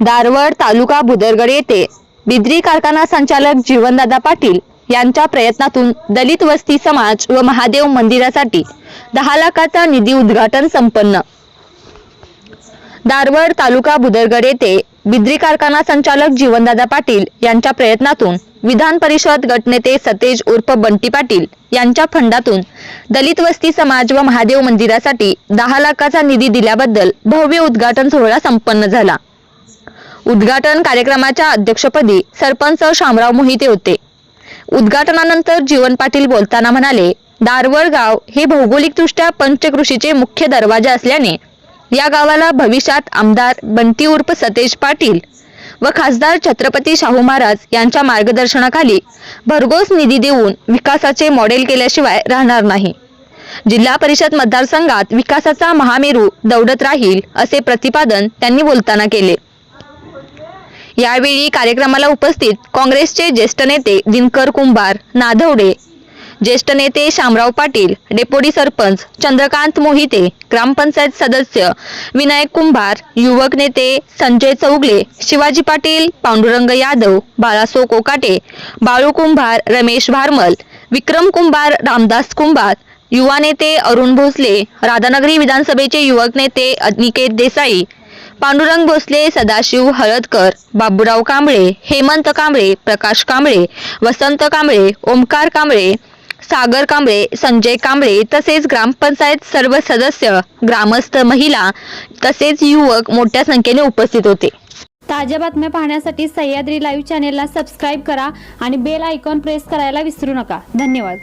दारवड तालुका बुदरगड येथे बिद्री कारखाना संचालक जीवनदादा पाटील यांच्या प्रयत्नातून दलित वस्ती समाज व महादेव मंदिरासाठी दहा लाखाचा निधी उद्घाटन संपन्न. दारवड तालुका बुदरगड येथे बिद्री कारखाना संचालक जीवनदादा पाटील यांच्या प्रयत्नातून विधान परिषद गटनेते सतेज उर्फ बंटी पाटील यांच्या फंडातून दलित वस्ती समाज व महादेव मंदिरासाठी दहा लाखाचा निधी दिल्याबद्दल भव्य उद्घाटन सोहळा संपन्न झाला. उद्घाटन कार्यक्रमाच्या अध्यक्षपदी सरपंच शामराव मोहिते होते. उद्घाटनानंतर जीवन पाटील बोलताना म्हणाले दारवळ गाव हे भौगोलिकदृष्ट्या पंचकृषीचे मुख्य दरवाजा असल्याने या गावाला भविष्यात आमदार बंटी उर्फ सतेज पाटील व खासदार छत्रपती शाहू महाराज यांच्या मार्गदर्शनाखाली भरघोस निधी देऊन विकासाचे मॉडेल केल्याशिवाय राहणार नाही. जिल्हा परिषद मतदारसंघात विकासाचा महामेरू दौडत राहील असे प्रतिपादन त्यांनी बोलताना केले. यावेळी कार्यक्रमाला उपस्थित काँग्रेसचे ज्येष्ठ नेते दिनकर कुंभार नाधवडे ज्येष्ठ नेते शामराव पाटील डेप्युटी सरपंच चंद्रकांत मोहिते ग्रामपंचायत सदस्य विनायक कुंभार युवक नेते संजय चौगले शिवाजी पाटील पांडुरंग यादव बाळासो कोकाटे बाळू कुंभार रमेश भारमल विक्रम कुंभार रामदास कुंभार युवा नेते अरुण भोसले राधानगरी विधानसभेचे युवक नेते अनिकेत देसाई पांडुरंग भोसले सदाशिव हळदकर बाबूराव कांबळे हेमंत कांबळे प्रकाश कांबळे वसंत कांबळे ओमकार कांबळे सागर कांबळे संजय कांबळे तसेच ग्रामपंचायत सर्व सदस्य ग्रामस्थ महिला तसेच युवक मोठ्या संख्येने उपस्थित होते. ताज्या बातम्या पाहण्यासाठी सह्याद्री लाईव्ह चॅनेलला सबस्क्राईब करा आणि बेल आयकॉन प्रेस करायला विसरू नका. धन्यवाद.